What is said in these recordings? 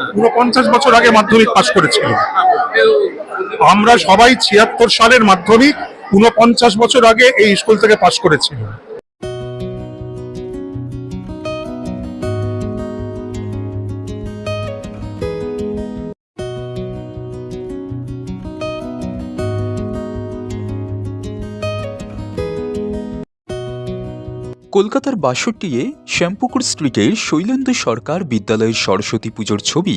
উনপঞ্চাশ বছর আগে মাধ্যমিক পাশ করেছিল। আমরা সবাই ছিয়াত্তর সালের মাধ্যমিক উনপঞ্চাশ বছর আগে এই স্কুল থেকে পাশ করেছিল। কলকাতার বাষট্টি এ শ্যামপুকুর স্ট্রিটের শৈলেন্দু সরকার বিদ্যালয়ের সরস্বতী পুজোর ছবি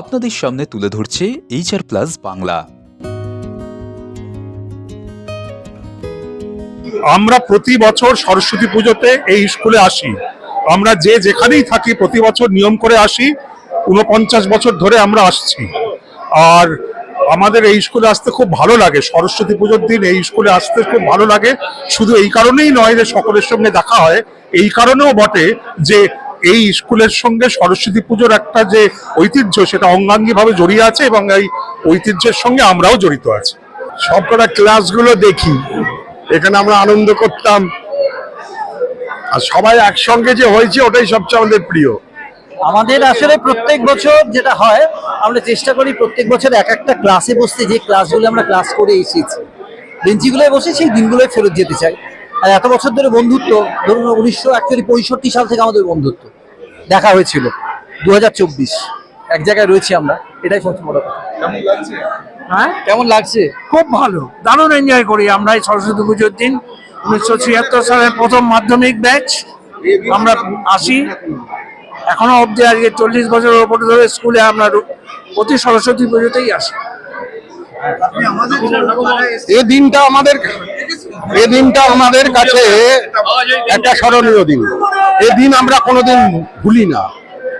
আপনাদের সামনে তুলে ধরছে এইচআর প্লাস বাংলা। আমরা প্রতি বছর সরস্বতী পুজোতে এই স্কুলে আসি। আমরা যে যেখানেই থাকি প্রতি বছর নিয়ম করে আসি। উনপঞ্চাশ বছর ধরে আমরা আসছি। আর আমাদের এই স্কুলে আসতে খুব ভালো লাগে। সরস্বতী পুজোর দিন এই স্কুলে আসতে খুব ভালো লাগে। শুধু এই কারণেই নয় যে সকলের সঙ্গে দেখা হয়, এই কারণেও বটে যে এই স্কুলের সঙ্গে সরস্বতী পুজোর একটা যে ঐতিহ্য, সেটা অঙ্গাঙ্গিভাবে জড়িয়ে আছে এবং এই ঐতিহ্যের সঙ্গে আমরাও জড়িত আছি। সবকটা ক্লাসগুলো দেখি। এখানে আমরা আনন্দ করতাম। আর সবাই একসঙ্গে যে হয়েছে, ওটাই সবচেয়ে আমাদের প্রিয়। আমাদের আসলে প্রত্যেক বছর যেটা হয় আমরা চেষ্টা করি প্রত্যেক বছর এক একটা ক্লাসে বসতে যে ক্লাসগুলো আমরা ক্লাস করে এসেছি। বেঞ্চিগুলোয় বসে সেই দিনগুলোয় ফেরত যেতে চাই। আর এত বছর ধরে বন্ধুত্ব ধরুন উনিশশো অ্যাকচুয়ালি পঁয়ষট্টি সাল থেকে আমাদের বন্ধুত্ব। দেখা হয়েছিল দু এক জায়গায় রয়েছি আমরা। এটাই সবচেয়ে বড় কথা। হ্যাঁ? কেমন লাগছে? খুব ভালো। দারুণ এনজয় করি আমরা এই সরস্বতী পুজোর দিন। উনিশশো ছিয়াত্তর সালের প্রথম মাধ্যমিক ব্যাচ আমরা আসি। এখনও অবধি আজকে চল্লিশ বছরের ওপরে ধরে স্কুলে আমরা প্রতি সরস্বতী পুজোতেই আসে। এই দিনটা আমাদের এই দিনটা আমাদের কাছে একটা স্মরণীয় দিন। এই দিন আমরা কোনোদিন ভুলি না।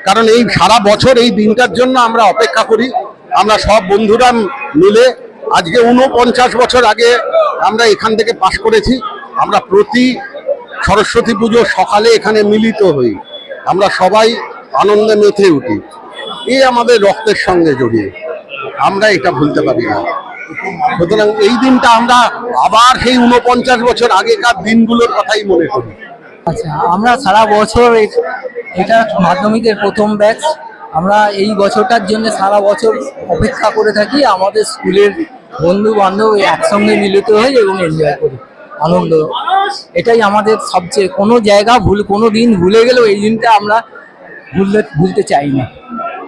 কারণ এই সারা বছর এই দিনটার জন্য আমরা অপেক্ষা করি। আমরা সব বন্ধুরা মিলে আজকে উনপঞ্চাশ বছর আগে আমরা এখান থেকে পাশ করেছি। আমরা প্রতি সরস্বতী পুজো সকালে এখানে মিলিত হই। আমরা সবাই আনন্দে মেতে উঠি। এই আমাদের রক্তের সঙ্গে জড়িয়ে। আমরা এটা ভুলতে পারি না। সুতরাং এই দিনটা আমরা আবার সেই উনপঞ্চাশ বছর আগেকার দিনগুলোর কথাই মনে করি। আচ্ছা আমরা সারা বছর এটা মাধ্যমিকের প্রথম ব্যাচ। আমরা এই বছরটার জন্য সারা বছর অপেক্ষা করে থাকি। আমাদের স্কুলের বন্ধু বান্ধব একসঙ্গে মিলিত হই এবং এনজয় করি। আনন্দ। এটাই আমাদের সবচেয়ে কোনো জায়গা ভুল কোনো দিন ভুলে গেলেও এই দিনটা আমরা ভুলতে ভুলতে চাই না।